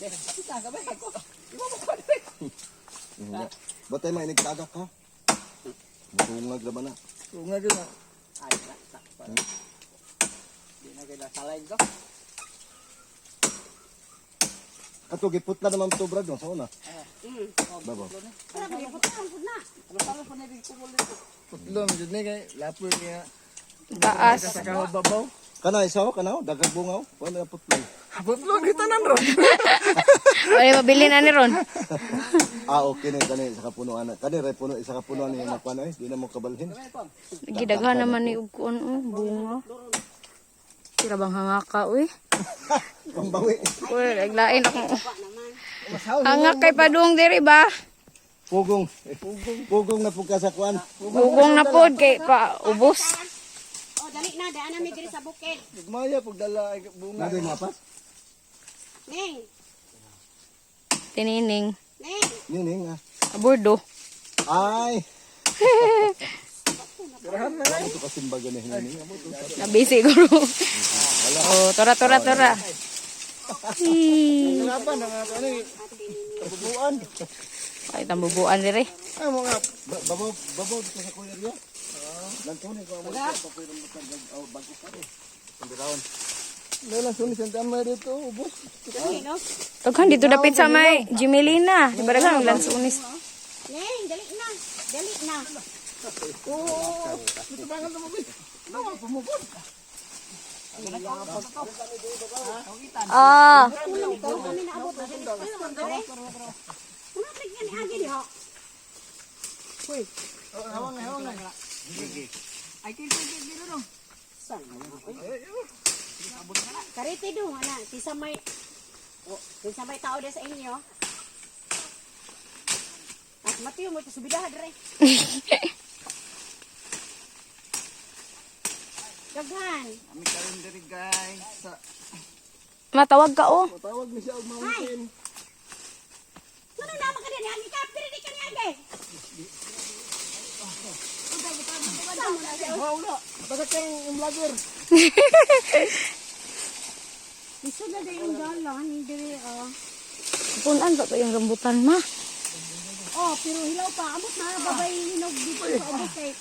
Nga. Ba't tayo mainig tagak ha? Matungag naman na. Tungag yun ah. Ay, sakto. Di na kaya salay ko. Ato, giput na naman ito, Brad? Sa una. Mm. Baba. Pero gipot na pud na. Ano pa na rin kumul dito? Putlo, medyo ni kay lapoy niya. Taas. Sa kababaw. Kana, isa ho, kana ho, dagag bungaw. Wala na putlo. Putlo, kita nan ron. Ay, mabili na ni Ron. Ah, okay na kani sa kapunuan. na. Kani, ray puno, isa kapunuan ni nakuha eh. Di na mo kabalhin. Gidaghan naman ni Ugkuan, oh, bunga. Tira bang hangaka, uy. Pambawi. Uy, naglain ako. Hangak kay Padung diri ba? Pugong. Eh, Pugong na pugka sa kuan. Bugong na pod kay pa ubos. Na daan na mi diri sa bukid. Maya, pagdala ay bunga. Nado yung mapas? Ning, Tinining. ning. Nining ah. Abordo. Ay! Garahan na. Ito kasimbaga ni Nining. Amo to. Nabi siguro. oh, tora, tora, tora. Hii. Laban na nga ano eh. Kabubuan. Ay, tambubuan diri. Ay, mga Ba- Babaw, babaw sa kuya riyo. Lantunin ko amo sa pakuiran mo sa oh, bago pa eh. Pindiraon. Lelang sunis ang damay dito, ubos. Dali no. Tughan dito dapit sa may Jimelina. Di ba dagan lansunis? Ning, dali na. Dali na. Dito ba nga tumabit? Nawa, pumupot. Ah, Tulong ko kami na abot na dali. Dali. Una tignan ni agi diha. Oh, hawang na, hawang na. Ay, kaya kaya dito no. San? Karite do ana, kisa may Oh, kisa may tao sa inyo. At matiyo mo ito subidahan dire. Daghan. Kami karon diri guys. Sa matawag ka oh. Tawag ni siya og mountain. Ano na ka din? Ang ikapir di ka niya Wow na. Basta kang yung vlogger. Gusto na din yung dalan, hindi oh. Punan ba yung rambutan ma? Oh, pero hilaw pa. Abot na, babay hinog dito sa abot kay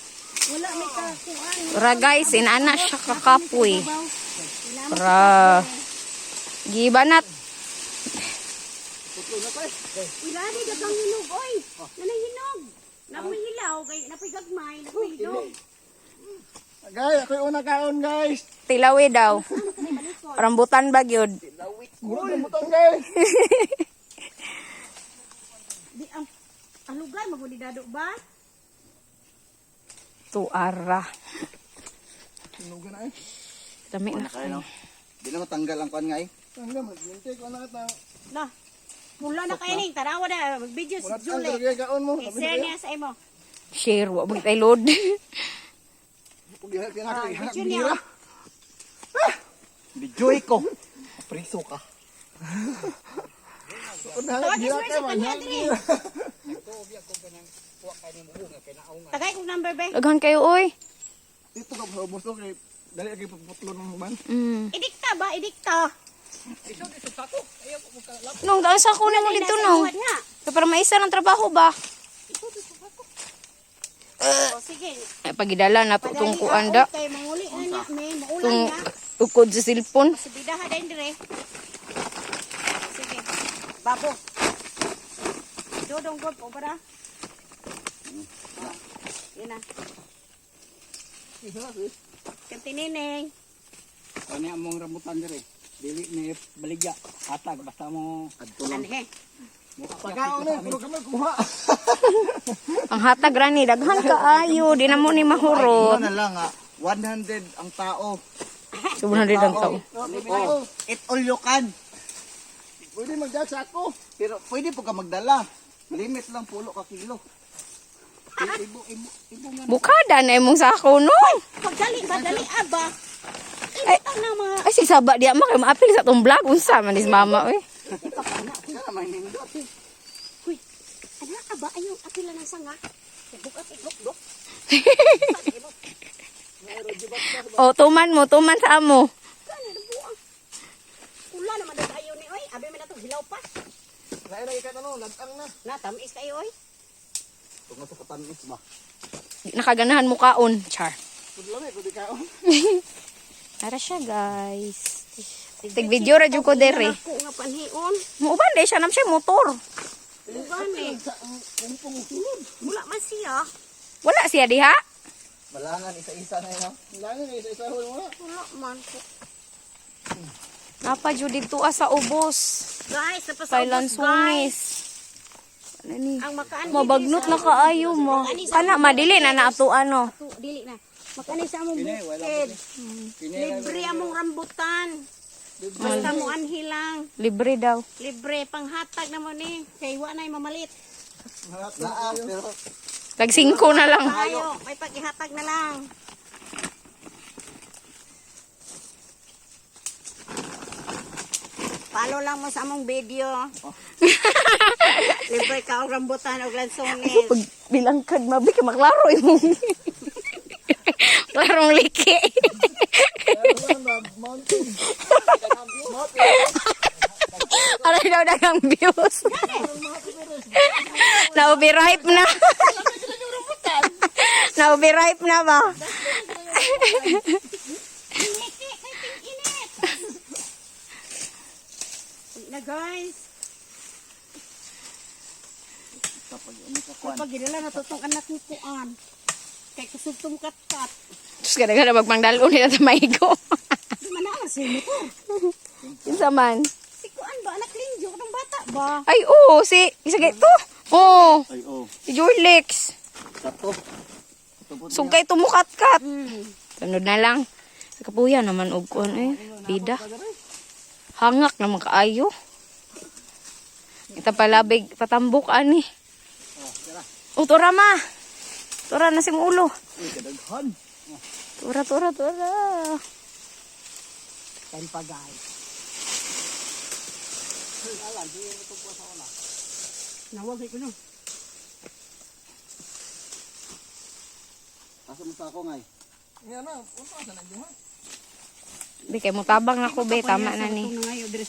wala may kakuan. Ra guys, inana siya kakapoy. Ra. Gibanat. Wala ni dagang hinog, oy. Nanay hinog. Napoy hilaw, kay napoy gagmay, hinog. Guys, ako yung una kaon guys. Tilawi daw. Rambutan ba? Gulong ng butang guys. Di ang ang lugar maguli dado ba? Tuara. Sinugan na eh. Dami na kayo. Di na matanggal ang kwan nga eh. Tangga, magbintay ko na kita. Na. Mula na kayo ning tarawa na video si Julie. talaga kaon mo. I-share niya sa imo. Share, wa bang tayo load. Pag diha kaya Ah, nga niya. bira. Bijoy ko. Priso ka. Ka. Tagay kong number ba? Daghan kayo oy. Dito ka sa ubos ko kay dali lagi pagputlo ng man. Mm. Idikta ba? Idikta. Nung daan sa kunin mo dito nung. Kaya para maisa ng trabaho ba? O sige. Ay, pagidala na po itong. Kay manguli may maulan Itong niya. ukod sa silpon. Subidahan din dire. Sige. Babo. Dodong god po para. Yan na. Kantinineng. Ano ang mong rambutan diri? Dili ni baligya. Hatag basta mo adto lang. Anhe. Pagkaon eh, puro kami kuha. Ang hatag rani, daghan ka ayo. Di na mo ni mahurot. na lang ah. 100 ang tao. Sobrang rin ang tao. Oh, it all you can. Pwede magdag sa ako. Pero pwede po ka magdala. Limit lang pulo ka kilo. Ibo, ibo nga. Bukada na imong sako no. Pagdali, madali aba. Na Ay, si Saba, di ama kayo maapil sa itong vlog. Unsa man is mama, eh. Sana naman nindot. Uy, ano ka apila ng sanga. Bukat, iglok-glok. O, tuman mo, tuman sa amo. Kano, nabuang. Ula naman doon ayaw ni, oy. Abi mo na to, hilaw pa. Lain na ikat ano, lantang na. Natamis kayo oy. Tungo sa katamis ba? Nakaganahan mo kaon. Char. Kudlami, kudi kaon. Para siya, guys. Tig video ra jud ko dere. Ako nga panhion. Muuban de siya nam siya motor. Gani. Wala man siya. Wala siya diha. Malangan isa-isa na yun. Langin, isa-isa mo. Wala man po. Napa jud dito ah, sa ubos. Guys, sa Kailan guys. sunis. Ano ni? Ang makaan Mabagnot na kaayo mo. Kana madili na na ato ano. dili na. Makani sa among bukid. Libre among rambutan. Basta mo anhilang. Libre daw. Libre panghatag na mo ni. Kay wa na mamalit. Naa, pero Tag 5 na lang. Tayo, may paghihatag na lang. Follow lang mo sa among video. Libre ka og rambutan og lansones. Pag bilang kag mabi ka maklaro imong. Klarong liki. Aray daw dagang views. Na-overhype na. Na-overhype na ba? na guys. kapag. Kapag ginala natutong anak ni Kuan. Kay kusugtong kat-kat. Tapos kada-kada magpangdalo nila sa maigo. Di man na si motor. Kinsa man. Si Kuan ba anak lingjo ng bata ba? Ay, oo, si, isa to. Oo, Ay, oh. si Jorlex. Kato. Sugkay tumukat-kat. Hmm. Sunod na lang. Sa kapuya naman og kuan eh. Bida. Hangak naman kaayo. Ita palabig patambok ani. Oh, tura ma. Tura na sing ulo. Kadaghan. Tura, tura, tura. Ten pa guys. Nawag ko no. Asa mo sa ako ngay? Yan na, punta sa nandiyo ha. Di kay mo tabang ako be, tama na ni. Na